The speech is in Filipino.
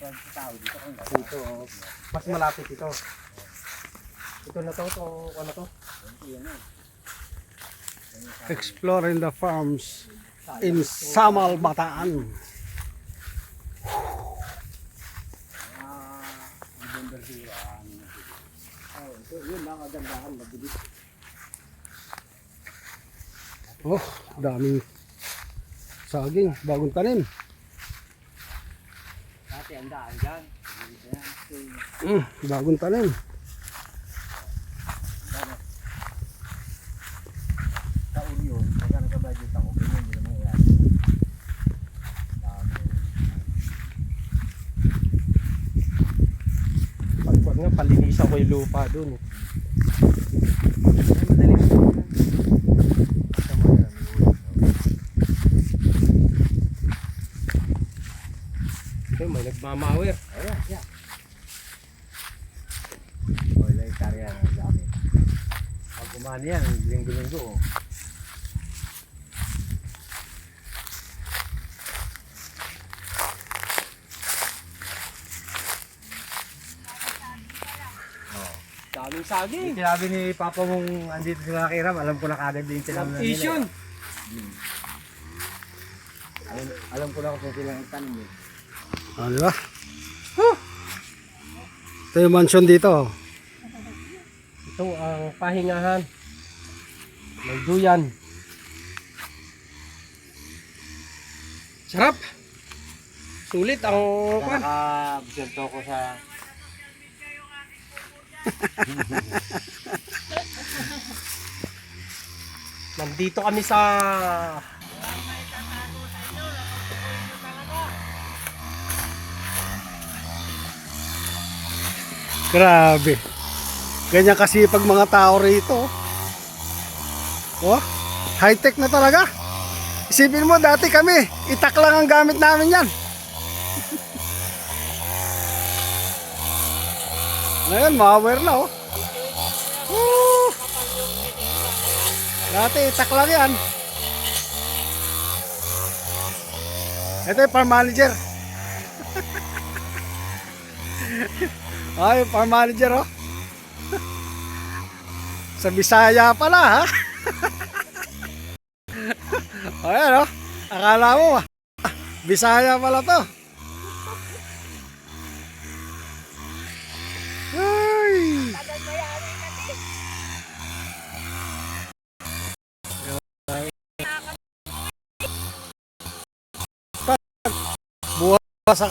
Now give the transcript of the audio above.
dito oh. mas malapit ito. Ito na to, ito, ano to? Exploring the farms in Samal, Bataan. Oh, daming saging, bagong tanim. Dati ang daan dyan. Mm, bagong tanim. taon yun. Pagka nagka-budget ako, ganyan din. Dami. Pagpag nga, palinisan ko yung lupa dun. eh. Ay, madali. Tama yan, may ulam. Ito, may nagmamawer. Ayan, yan. Oh, ilang hektarya ang dami. Pag kumani yan, linggo-linggo. oh. Daming saging. Sinabi ni Papa mong andito sila kiram, alam ko na kagad din sila na Asian. Alam, alam ko na kung sila ang tanim eh. Ah, di ba? Ito yung mansion dito. Ito ang pahingahan. May duyan. Sarap. Sulit ang kwan. Nakabisento ko sa Nandito kami sa Grabe. Ganyan kasi pag mga tao rito. Oh, high-tech na talaga. Isipin mo, dati kami, itak lang ang gamit namin yan. Ngayon, ma-aware na oh. Woo! Dati itak lang yan. Ito yung farm manager. Ay, farm manager oh. Sa Bisaya pala ha. Ayan oh. Akala mo ah. Bisaya pala to. Ay. Buwas sa